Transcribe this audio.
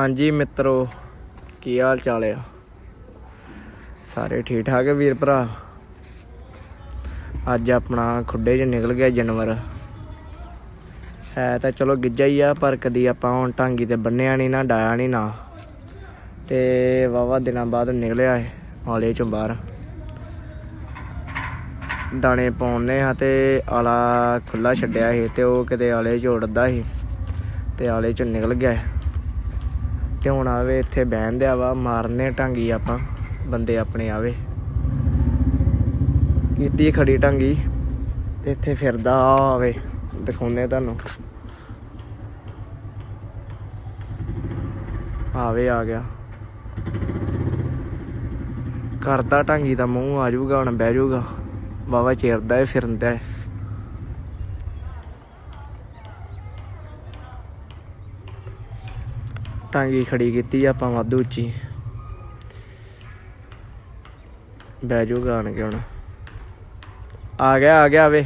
ਹਾਂਜੀ ਮਿੱਤਰੋ, ਕੀ ਹਾਲ ਚਾਲ ਆ? ਸਾਰੇ ਠੀਕ ਠਾਕ ਹੈ ਵੀਰ ਭਰਾ? ਅੱਜ ਆਪਣਾ ਖੁੱਡੇ 'ਚ ਨਿਕਲ ਗਿਆ ਜਾਨਵਰ। ਹੈ ਤਾਂ ਚਲੋ ਗਿੱਜਾ ਹੀ ਆ, ਪਰ ਕਦੀ ਆਪਾਂ ਹੁਣ ਟਾਂਗੀ ਤੇ ਬੰਨਿਆ ਨਹੀਂ ਨਾ ਡਾਇਆ ਨਹੀਂ ਨਾ। ਤੇ ਵਾਵਾ ਦਿਨਾਂ ਬਾਅਦ ਨਿਕਲਿਆ ਹੈ ਆਲੇ ਚੋਂ ਬਾਹਰ। ਦਾਣੇ ਪਾਉਣੇ ਆ ਤੇ ਆਲਾ ਖੁੱਲਾ ਛੱਡਿਆ ਸੀ ਤੇ ਉਹ ਕਿਤੇ ਆਲੇ 'ਚ ਉੜਦਾ ਸੀ ਤੇ ਆਲੇ 'ਚੋਂ ਨਿਕਲ ਗਿਆ ਤੇ ਹੁਣ ਆਵੇ, ਇੱਥੇ ਬਹਿਣ ਦਿਆ ਵਾ, ਮਾਰਨੇ ਟਾਂਗੀ ਆਪਾਂ, ਬੰਦੇ ਆਪਣੇ ਆਵੇ। ਕੀਤੀ ਖੜੀ ਟਾਂਗੀ ਤੇ ਇੱਥੇ ਫਿਰਦਾ ਆਵੇ, ਦਿਖਾਉਂਦੇ ਤੁਹਾਨੂੰ। ਆਵੇ ਆ ਗਿਆ। ਕਰਦਾ ਟਾਂਗੀ ਦਾ ਮੂੰਹ, ਆ ਜਾਊਗਾ, ਹੁਣ ਬਹਿ ਜਾਊਗਾ। ਬਾਬਾ ਚਿਰਦਾ ਏ ਫਿਰਦਾ ਏ। ਟਾਂਗੀ ਖੜੀ ਕੀਤੀ ਆਪਾਂ ਵਾਧੂ ਉੱਚੀ। ਬਹਿ ਜਾਊਗਾ ਆਣ ਕੇ ਹੁਣ ਆ ਗਿਆ ਆ ਗਿਆ ਵੇ।